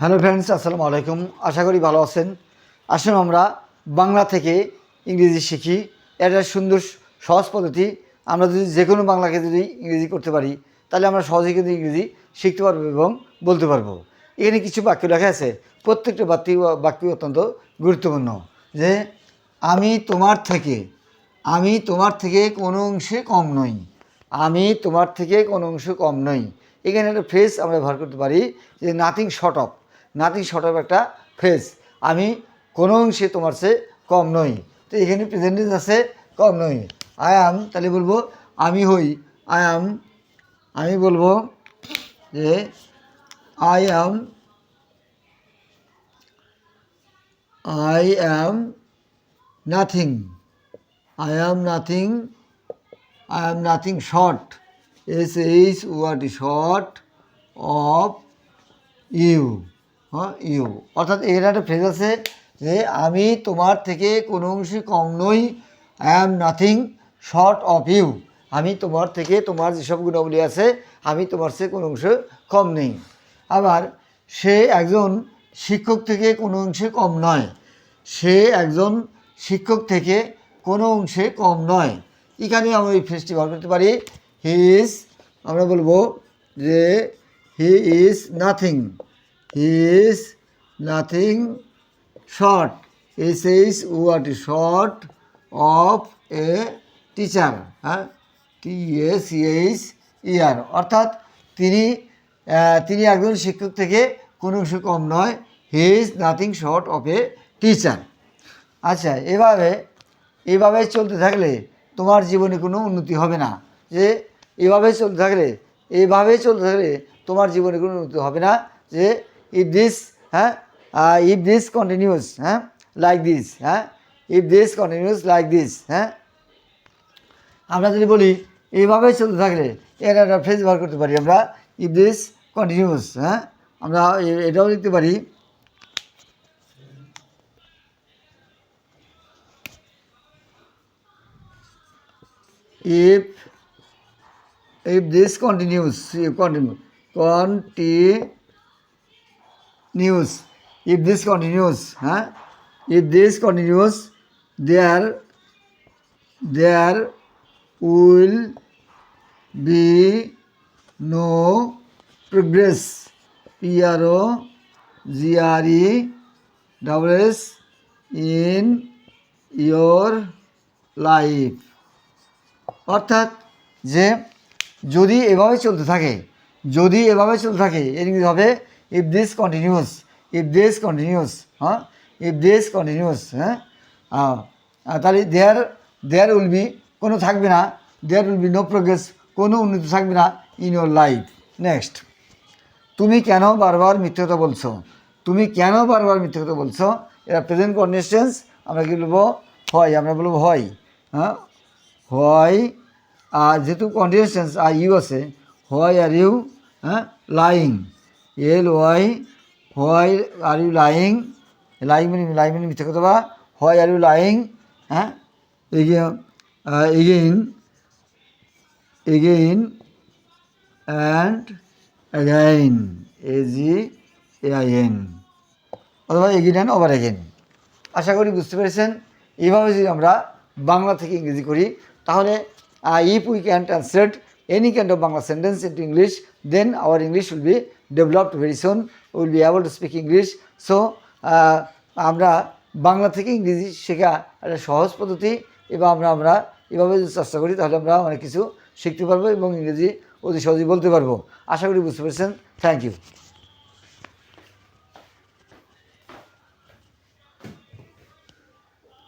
Hello friends, আসসালামু আলাইকুম। আশা করি ভালো আছেন। আসুন আমরা বাংলা থেকে ইংরেজি শিখি। এটা সুন্দর, সহজ পদ্ধতি। আমরা যদি যে কোনো বাংলাকে যদি ইংরেজি করতে পারি, তাহলে আমরা সহজেই কিন্তু ইংরেজি শিখতে পারব এবং বলতে পারব। এখানে কিছু বাক্য লেখা আছে। প্রত্যেকটা বাক্য বাক্য অত্যন্ত গুরুত্বপূর্ণ। যে, আমি তোমার থেকে, আমি তোমার থেকে কোনো অংশে কম নই। আমি তোমার থেকে কোনো অংশে কম নই। এখানে একটা ফ্রেজ আমরা ব্যবহার করতে পারি, যে nothing short of nothing short of একটা ফ্রেজ। আমি কোনো অংশে তোমার সে কম নই। তো এখানে প্রেজেন্টেজ আছে, কম নই। আই অ্যাম তাহলে বলব আমি হই। আই অ্যাম আমি বলব যে I am I am nothing I am nothing I am nothing short. S H what short of you. হ্যাঁ ইউ। অর্থাৎ এখানে একটা ফ্রেজ আছে যে, আমি তোমার থেকে কোনো অংশে কম নই। I am nothing short of you আমি তোমার থেকে তোমার যেসব গুণাবলী আছে, আমি তোমার চেয়ে কোনো অংশে কম নেই। আবার, সে একজন শিক্ষক থেকে কোনো অংশে কম নয়। সে একজন শিক্ষক থেকে কোনো অংশে কম নয়। এখানে আমরা এই ফ্রেজটি ব্যবহার করতে পারি হি ইজ আমরা বলব যে he is nothing is nothing short S H what short of a teacher হ্যাঁ টি এস এইচ ইয়ার অর্থাৎ তিনি তিনি একজন শিক্ষক থেকে কোনো অংশ কম নয়। He is nothing short of a teacher আচ্ছা এভাবে এভাবে চলতে থাকলে তোমার জীবনে কোনো উন্নতি হবে না। যে এভাবে চলতে থাকলে, এভাবে চলতে থাকলে তোমার জীবনে কোনো উন্নতি হবে না। যে ইফ দিস হ্যাঁ ইফ দিস কন্টিনিউস হ্যাঁ লাইক দিস হ্যাঁ if this continues like this হ্যাঁ আমরা যদি বলি, এইভাবে চলতে থাকলে এর একটা ফ্রেজ ব্যবহার করতে পারি আমরা ইফ দিস কন্টিনিউস হ্যাঁ আমরা এটাও লিখতে পারি, if if this continues, continue continues huh? if this continues there there will be no progress p r o g r e double s in your life অর্থাৎ যে যদি এভাবে চলতে থাকে যদি এভাবে চলতে থাকে এর হবে if this continues if this continues হ্যাঁ ইফ দিস কন্টিনিউস হ্যাঁ তাহলে দেয়ার দেয়ার উইল বি কোনো থাকবে না। There will be no progress কোনো উন্নতি থাকবে না ইন ইউর লাইফ নেক্সট তুমি কেন বারবার মিথ্যে কথা বলছো? তুমি কেন বারবার মিথ্যে কথা বলছো? এরা প্রেজেন্ট কন্ডিশনস আমরা কি বলব? হয়, আমরা বলব হয়। হ্যাঁ? হয়, আর যেহেতু কন্ডিশনস আর ইউ আছে, হয় আর ইউ হ্যাঁ? Lying L Y why are you lying lying মানে লাইং মানে মিথ্যে কথা বা হয় আর ইউ লাইং হ্যাঁ? Again again and again A G A I N অথবা এগেইন অ্যান্ড ওভার এগেন আশা করি বুঝতে পেরেছেন। এইভাবে যদি আমরা বাংলা থেকে ইংরেজি করি, তাহলে if we can translate any of of Bangla into English, English then our English be be developed very We will be able to speak English so আমরা বাংলা থেকে ইংরেজি শেখা একটা সহজ পদ্ধতি এবং আমরা আমরা এভাবে যদি চেষ্টা করি তাহলে আমরা অনেক কিছু শিখতে পারব এবং ইংরেজি অতি সহজেই বলতে পারব। আশা করি বুঝতে পেরেছেন। Thank you